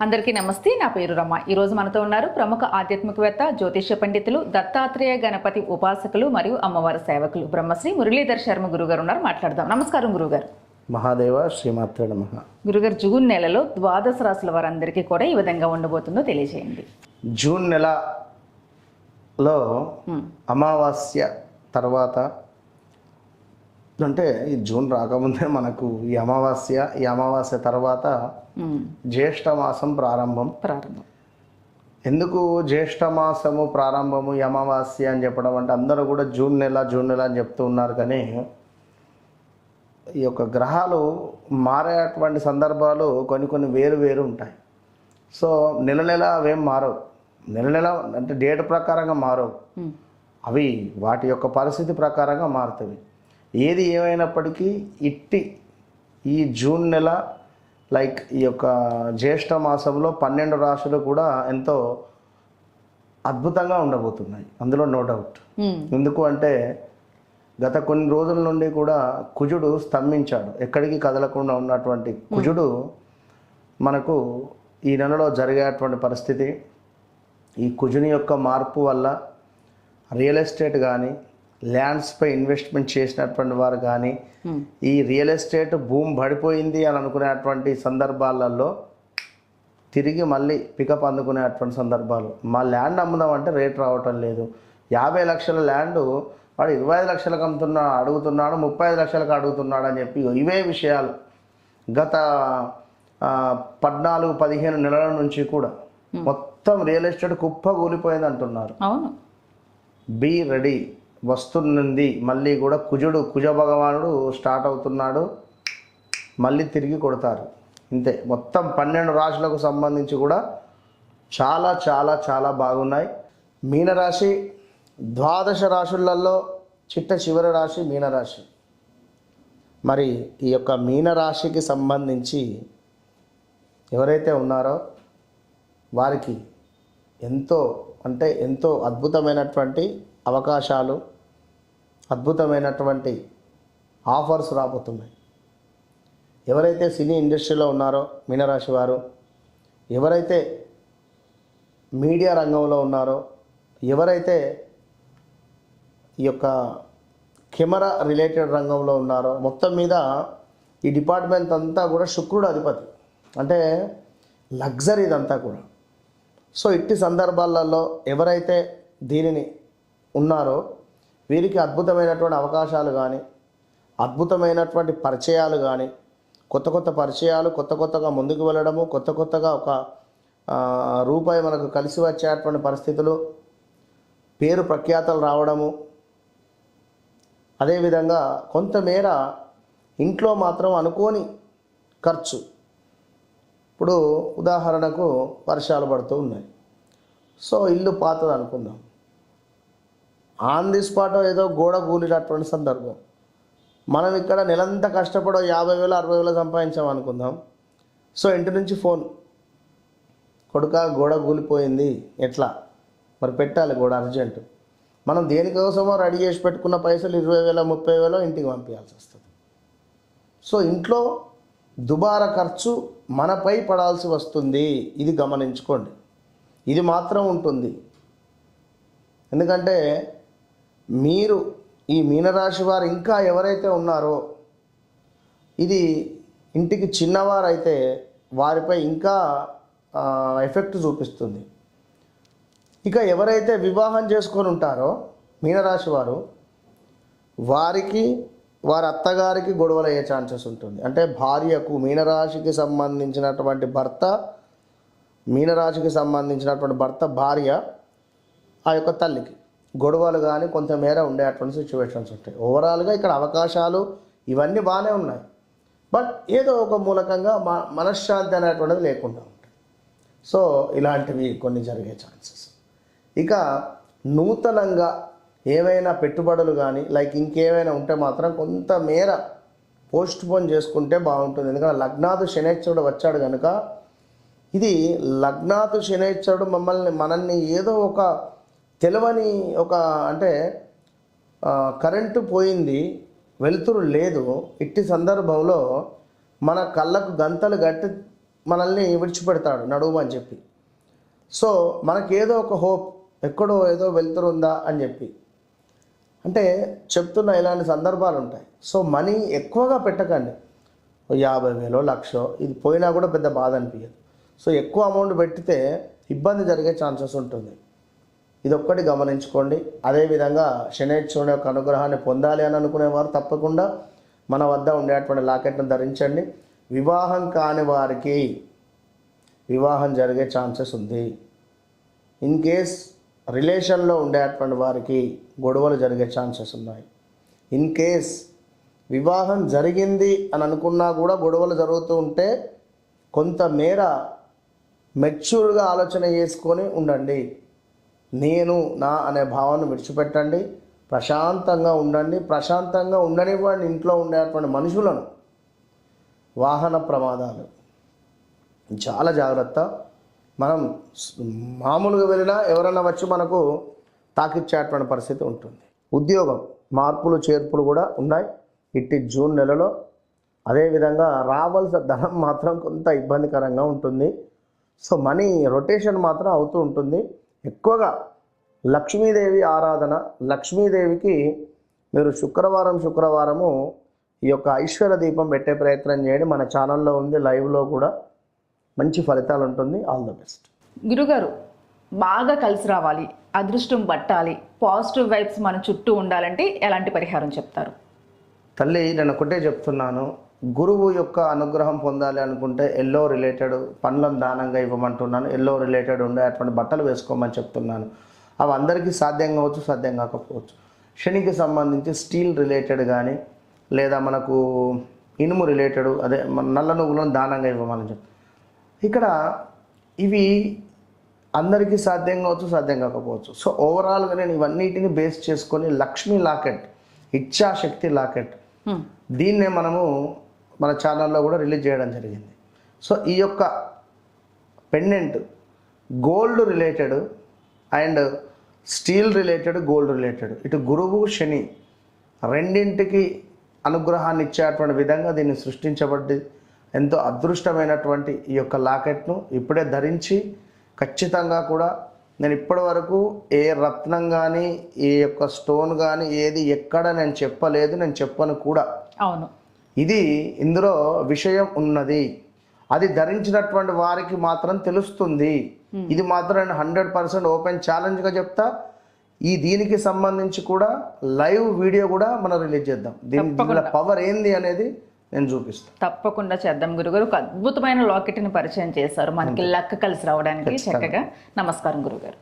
అందరికీ నమస్తే నా పేరు రమ. ఈరోజు మనతో ఉన్నారు ప్రముఖ ఆధ్యాత్మికవేత్త జ్యోతిష్య పండితులు దత్తాత్రేయ గణపతి ఉపాసకులు మరియు అమ్మవారి సేవకులు బ్రహ్మశ్రీ మురళీధర్ శర్మ గురుగారు ఉన్నారు. మాట్లాడదాం. నమస్కారం గురుగారు. మహాదేవ శ్రీమాత్ర నమ. గురుగారు జూన్ నెలలో ద్వాదశ రాశుల వారందరికీ కూడా ఈ విధంగా ఉండబోతుందో తెలియజేయండి. జూన్ నెలలో అమావాస్య తర్వాత అంటే ఈ జూన్ రాకముందే మనకు ఈ అమావాస్య ఈ అమావాస్య తర్వాత జ్యేష్ఠ మాసం ప్రారంభం. ప్రారంభం. ఎందుకు జ్యేష్ఠ మాసము ప్రారంభము ఈ అమావాస్య అని చెప్పడం అంటే అందరూ కూడా జూన్ నెల జూన్ నెల అని చెప్తూ ఉన్నారు కానీ ఈ యొక్క గ్రహాలు మారేటువంటి సందర్భాలు కొన్ని కొన్ని వేరు వేరు ఉంటాయి. సో నెల నెల అవేం మారవు. నెల నెల అంటే డేట్ ప్రకారంగా మారవు. అవి వాటి యొక్క పరిస్థితి ప్రకారంగా మారుతాయి. ఏది ఏమైనప్పటికీ ఇట్టి ఈ జూన్ నెల లైక్ ఈ యొక్క జ్యేష్ఠ మాసంలో పన్నెండు రాశులు కూడా ఎంతో అద్భుతంగా ఉండబోతున్నాయి. అందులో నో డౌట్ ఉమ్, ఎందుకు అంటే గత కొన్ని రోజుల నుండి కూడా కుజుడు స్తంభించాడు. ఎక్కడికి కదలకుండా ఉన్నటువంటి కుజుడు మనకు ఈ నెలలో జరిగేటువంటి పరిస్థితి ఈ కుజుని యొక్క మార్పు వల్ల రియల్ ఎస్టేట్ కానీ ల్యాండ్స్పై ఇన్వెస్ట్మెంట్ చేసినటువంటి వారు కానీ ఈ రియల్ ఎస్టేట్ భూమి పడిపోయింది అని అనుకునేటువంటి సందర్భాలలో తిరిగి మళ్ళీ పికప్ అందుకునేటువంటి సందర్భాలు. మా ల్యాండ్ అమ్ముదాం అంటే రేట్ రావటం లేదు. యాభై లక్షల ల్యాండ్ వాడు ఇరవై ఐదు లక్షలకు అమ్ముతున్నా అడుగుతున్నాడు ముప్పై ఐదు లక్షలకు అడుగుతున్నాడు అని చెప్పి ఇవే విషయాలు. గత పద్నాలుగు పదిహేను నెలల నుంచి కూడా మొత్తం రియల్ ఎస్టేట్ కుప్ప కూలిపోయింది అంటున్నారు అవును. Be ready. వస్తున్నది. మళ్ళీ కూడా కుజుడు కుజ భగవానుడు స్టార్ట్ అవుతున్నాడు. మళ్ళీ తిరిగి కొడతారు. ఇంతే. మొత్తం పన్నెండు రాశులకు సంబంధించి కూడా చాలా చాలా చాలా బాగున్నాయి. మీనరాశి ద్వాదశ రాశులలో చిట్ట చివరి రాశి మీనరాశి. మరి ఈ యొక్క మీనరాశికి సంబంధించి ఎవరైతే ఉన్నారో వారికి ఎంతో అంటే ఎంతో అద్భుతమైనటువంటి అవకాశాలు అద్భుతమైనటువంటి ఆఫర్స్ రాబోతున్నాయి. ఎవరైతే సినీ ఇండస్ట్రీలో ఉన్నారో మీనరాశి వారు ఎవరైతే మీడియా రంగంలో ఉన్నారో ఎవరైతే ఈ యొక్క కెమెరా రిలేటెడ్ రంగంలో ఉన్నారో మొత్తం మీద ఈ డిపార్ట్మెంట్ అంతా కూడా శుక్రుడు అధిపతి. అంటే లగ్జరీ ఇదంతా కూడా. సో ఇట్టి సందర్భాలలో ఎవరైతే దీనిని ఉన్నారో వీరికి అద్భుతమైనటువంటి అవకాశాలు కానీ అద్భుతమైనటువంటి పరిచయాలు కానీ కొత్త కొత్త పరిచయాలు కొత్త కొత్తగా ముందుకు వెళ్ళడము కొత్త కొత్తగా ఒక రూపాయి మనకు కలిసి వచ్చేటువంటి పరిస్థితులు పేరు ప్రఖ్యాతలు రావడము. అదేవిధంగా కొంతమేర ఇంట్లో మాత్రం అనుకోని ఖర్చు. ఇప్పుడు ఉదాహరణకు వర్షాలు పడుతూ ఉన్నాయి. సో ఇల్లు పాతది అనుకుందాం ఆన్ ది స్పాట్ ఏదో గోడ కూలినటువంటి సందర్భం. మనం ఇక్కడ నెలంతా కష్టపడో యాభై వేలు అరవై వేలు సంపాదించాం అనుకుందాం. సో ఇంటి నుంచి ఫోన్. కొడుక గోడ కూలిపోయింది. ఎట్లా? మరి పెట్టాలి గోడ అర్జెంటు. మనం దేనికోసమో రెడీ చేసి పెట్టుకున్న పైసలు ఇరవై వేల ముప్పై వేలో ఇంటికి పంపించాల్సి వస్తుంది. సో ఇంట్లో దుబారా ఖర్చు మనపై పడాల్సి వస్తుంది. ఇది గమనించుకోండి. ఇది మాత్రం ఉంటుంది. ఎందుకంటే మీరు ఈ మీనరాశి వారు ఇంకా ఎవరైతే ఉన్నారో ఇది ఇంటికి చిన్నవారైతే వారిపై ఇంకా ఎఫెక్ట్ చూపిస్తుంది. ఇక ఎవరైతే వివాహం చేసుకొని ఉంటారో మీనరాశి వారు వారికి వారి అత్తగారికి గొడవలు అయ్యే ఛాన్సెస్ ఉంటుంది. అంటే భార్యకు మీనరాశికి సంబంధించినటువంటి భర్త మీనరాశికి సంబంధించినటువంటి భర్త భార్య ఆ యొక్క తల్లికి. గొడవలు కానీ కొంతమేర ఉండే అటువంటి సిచ్యువేషన్స్ ఉంటాయి. ఓవరాల్గా ఇక్కడ అవకాశాలు ఇవన్నీ బాగానే ఉన్నాయి. బట్ ఏదో ఒక మూలకంగా మా మనశ్శాంతి అనేటువంటిది లేకుండా ఉంటుంది సో ఇలాంటివి కొన్ని జరిగే ఛాన్సెస్ ఇక నూతనంగా ఏవైనా పెట్టుబడులు కానీ లైక్ ఇంకేమైనా ఉంటే మాత్రం కొంతమేర పోస్ట్ పోన్ చేసుకుంటే బాగుంటుంది. ఎందుకంటే లగ్నాథు శనేశ్వరుడు వచ్చాడు కనుక ఇది లగ్నాథు శనేశ్వరుడు మమ్మల్ని మనల్ని ఏదో ఒక తెలవని ఒక అంటే కరెంటు పోయింది వెలుతురు లేదు ఇట్టి సందర్భంలో మన కళ్ళకు గంతలు గట్టి మనల్ని విడిచిపెడతాడు నడువు అని చెప్పి. సో మనకి ఏదో ఒక హోప్ ఎక్కడో ఏదో వెళ్తురుందా అని చెప్పి. అంటే చెప్తున్న ఇలాంటి సందర్భాలు ఉంటాయి. సో మనీ ఎక్కువగా పెట్టకండి. యాభై వేలో లక్షో ఇది పోయినా కూడా పెద్ద బాధ అనిపించదు సో ఎక్కువ అమౌంట్ పెట్టితే ఇబ్బంది జరిగే ఛాన్సెస్ ఉంటుంది. ఇది ఒక్కటి గమనించుకోండి. అదేవిధంగా శనేశ్వరుని యొక్క అనుగ్రహాన్ని పొందాలి అని అనుకునేవారు తప్పకుండా మన వద్ద ఉండేటువంటి లాకెట్ను ధరించండి. వివాహం కాని వారికి వివాహం జరిగే ఛాన్సెస్ ఉంది. ఇన్ కేస్ రిలేషన్లో ఉండేటువంటి వారికి గొడవలు జరిగే ఛాన్సెస్ ఉన్నాయి. ఇన్ కేస్ వివాహం జరిగింది అని అనుకున్నా కూడా గొడవలు జరుగుతూ ఉంటే కొంతమేర మెచ్యూర్గా ఆలోచన చేసుకొని ఉండండి. నేను నా అనే భావాన్ని విడిచిపెట్టండి. ప్రశాంతంగా ఉండండి. ప్రశాంతంగా ఉండనివ్వండి ఇంట్లో ఉండేటువంటి మనుషులను. వాహన ప్రమాదాలు. చాలా జాగ్రత్త. మనం మామూలుగా వెళ్ళినా ఎవరైనా వచ్చి మనకు తాకిచ్చేటువంటి పరిస్థితి ఉంటుంది. ఉద్యోగం మార్పులు చేర్పులు కూడా ఉన్నాయి. ఇట్టి జూన్ నెలలో. అదేవిధంగా రావాల్సిన ధనం మాత్రం కొంత ఇబ్బందికరంగా ఉంటుంది. సో మనీ రొటేషన్ మాత్రం అవుతూ ఉంటుంది. ఎక్కువగా లక్ష్మీదేవి ఆరాధన లక్ష్మీదేవికి మీరు శుక్రవారం శుక్రవారము ఈ యొక్క ఐశ్వర్య దీపం పెట్టే ప్రయత్నం చేయండి. మన ఛానల్లో ఉంది లైవ్లో కూడా మంచి ఫలితాలు ఉంటుంది. All the best. గురుగారు బాగా కలిసి రావాలి అదృష్టం పట్టాలి పాజిటివ్ వైబ్స్ మన చుట్టూ ఉండాలంటే ఎలాంటి పరిహారం చెప్తారు? తల్లి నేను ఒకటే చెప్తున్నాను. గురువు యొక్క అనుగ్రహం పొందాలి అనుకుంటే ఎల్లో రిలేటెడ్ పండ్లను దానంగా ఇవ్వమంటున్నాను. ఎల్లో రిలేటెడ్ ఉండే అటువంటి బట్టలు వేసుకోమని చెప్తున్నాను. అవి అందరికీ సాధ్యం కావచ్చు సాధ్యం కాకపోవచ్చు. శనికి సంబంధించి స్టీల్ రిలేటెడ్ కానీ లేదా మనకు ఇనుము రిలేటెడ్ అదే మన నల్ల నువ్వులను దానంగా ఇవ్వమని చెప్. ఇక్కడ ఇవి అందరికీ సాధ్యం కావచ్చు సాధ్యం కాకపోవచ్చు. సో ఓవరాల్గా నేను ఇవన్నిటిని బేస్ చేసుకొని లక్ష్మీ లాకెట్ ఇచ్ఛాశక్తి లాకెట్. దీన్నే మనము మన ఛానల్లో కూడా రిలీజ్ చేయడం జరిగింది. సో ఈ యొక్క pendant gold related and steel related gold related. ఇటు గురువు శని రెండింటికి అనుగ్రహాన్ని ఇచ్చేటువంటి విధంగా దీన్ని సృష్టించబడ్డది ఎంతో అదృష్టమైనటువంటి ఈ యొక్క లాకెట్ను ఇప్పుడే ధరించి ఖచ్చితంగా కూడా నేను ఇప్పటి వరకు ఏ రత్నం కానీ ఏ యొక్క స్టోన్ కానీ ఏది ఎక్కడ నేను చెప్పలేదు నేను చెప్పను కూడా. అవును. ఇది ఇందులో విషయం ఉన్నది. అది ధరించినటువంటి వారికి మాత్రం తెలుస్తుంది. ఇది మాత్రం నేను హండ్రెడ్ పర్సెంట్ ఓపెన్ ఛాలెంజ్గా చెప్తా. ఈ దీనికి సంబంధించి కూడా లైవ్ వీడియో కూడా మనం రిలీజ్ చేద్దాం. దీని పవర్ ఏంది అనేది నేను చూపిస్తాను తప్పకుండా చేద్దాం గురుగారు. ఒక అద్భుతమైన లాకెట్ని పరిచయం చేశారు. మనకి లక్క కలిసి రావడానికి చక్కగా నమస్కారం గురుగారు.